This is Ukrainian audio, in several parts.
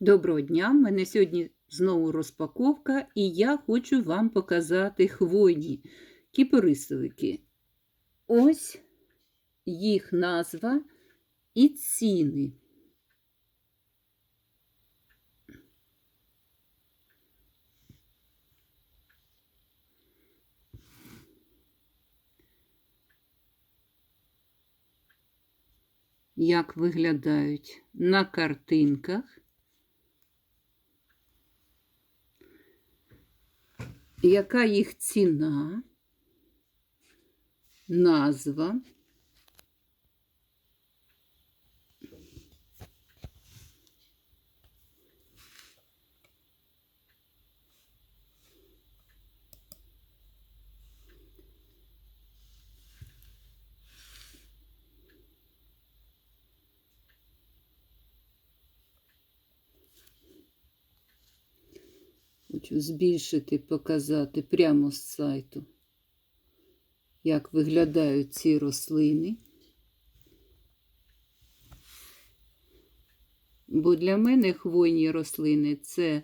Доброго дня! У мене сьогодні знову розпаковка, і я хочу вам показати хвойні кіпарисовики. Ось їх назва і ціни. Як виглядають на картинках. Яка їх ціна, назва. Хочу збільшити, показати прямо з сайту, як виглядають ці рослини. Бо для мене хвойні рослини це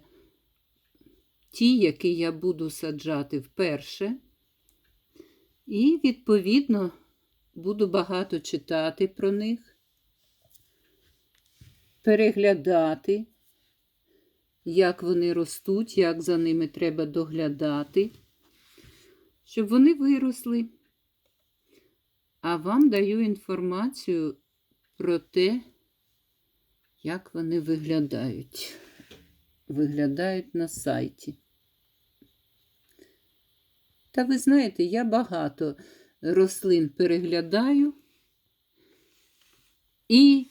ті, які я буду саджати вперше. І, відповідно, буду багато читати про них, переглядати як вони ростуть, як за ними треба доглядати, щоб вони виросли. А вам даю інформацію про те, як вони виглядають. Виглядають на сайті. Та ви знаєте, я багато рослин переглядаю і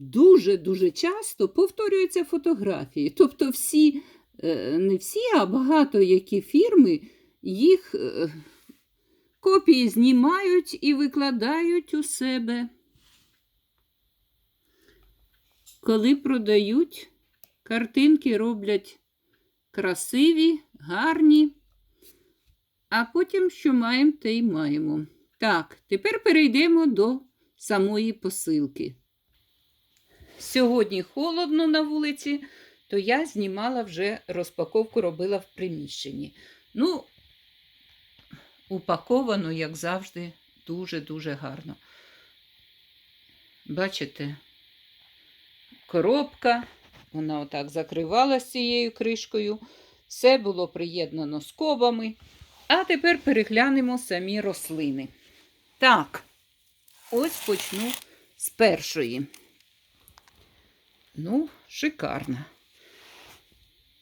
дуже-дуже часто повторюються фотографії. Тобто, всі, е, не всі, а багато які фірми їх е, копії знімають і викладають у себе. Коли продають, картинки роблять красиві, гарні, а потім, що маємо, те й маємо. Так, тепер перейдемо до самої посилки сьогодні холодно на вулиці, то я знімала вже розпаковку, робила в приміщенні. Ну, упаковано, як завжди, дуже-дуже гарно. Бачите, коробка, вона отак закривалася цією кришкою. Все було приєднано скобами. А тепер переглянемо самі рослини. Так, ось почну з першої. Ну, шикарна.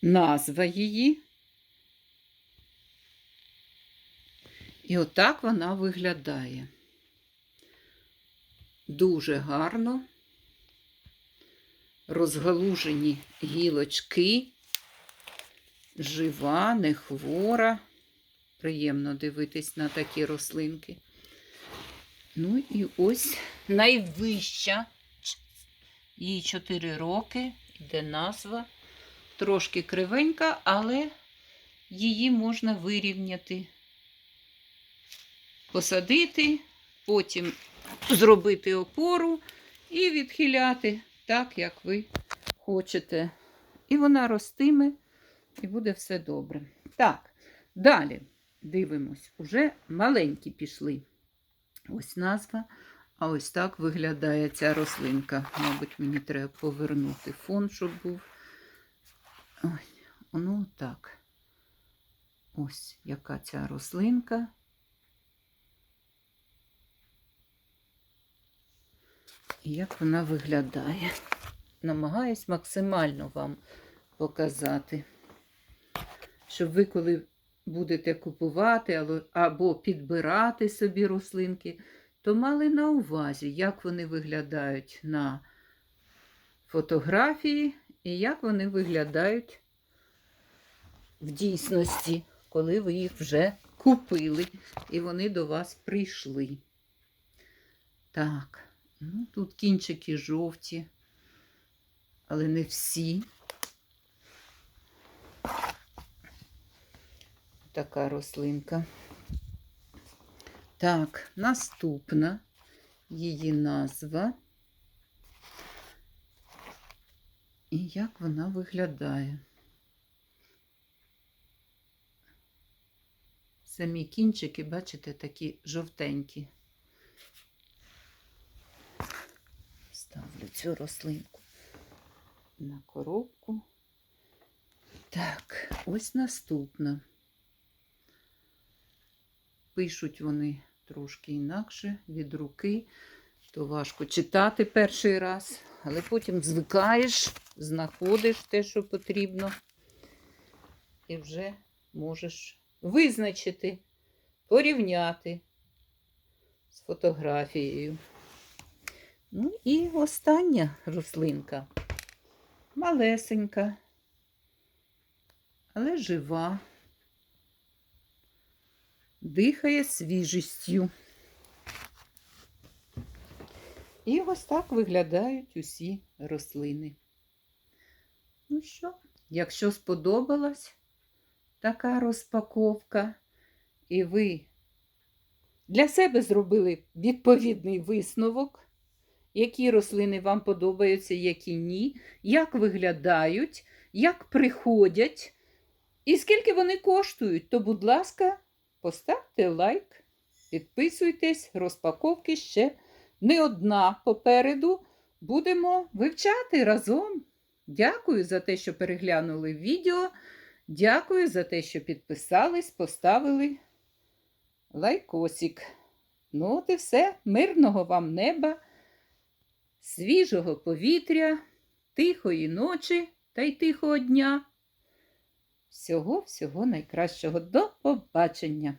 Назва її. І отак вона виглядає. Дуже гарно. Розгалужені гілочки, жива, не хвора. Приємно дивитись на такі рослинки. Ну і ось найвища. Їй 4 роки, йде назва. Трошки кривенька, але її можна вирівняти, посадити, потім зробити опору і відхиляти так, як ви хочете. І вона ростиме, і буде все добре. Так, далі дивимось, уже маленькі пішли. Ось назва. А ось так виглядає ця рослинка. Мабуть, мені треба повернути фон, щоб був. Ось, ну так. Ось яка ця рослинка. І як вона виглядає. Намагаюсь максимально вам показати, щоб ви, коли будете купувати або підбирати собі рослинки, то мали на увазі, як вони виглядають на фотографії і як вони виглядають в дійсності, коли ви їх вже купили і вони до вас прийшли. Так, ну тут кінчики жовті, але не всі. Така рослинка. Так, наступна її назва. І як вона виглядає. Самі кінчики, бачите, такі жовтенькі. Ставлю цю рослинку на коробку. Так, ось наступна. Пишуть вони трошки інакше від руки, то важко читати перший раз, але потім звикаєш, знаходиш те, що потрібно, і вже можеш визначити, порівняти з фотографією. Ну і остання рослинка. Малесенька, але жива, дихає свіжістю. І ось так виглядають усі рослини. Ну що, якщо сподобалась така розпаковка, і ви для себе зробили відповідний висновок, які рослини вам подобаються, які ні, як виглядають, як приходять, і скільки вони коштують, то, будь ласка, поставте лайк, підписуйтесь, розпаковки ще не одна попереду. Будемо вивчати разом. Дякую за те, що переглянули відео. Дякую за те, що підписались, поставили лайкосик. Ну, от і все. Мирного вам неба, свіжого повітря, тихої ночі та й тихого дня. Всього, всього найкращого. До побачення!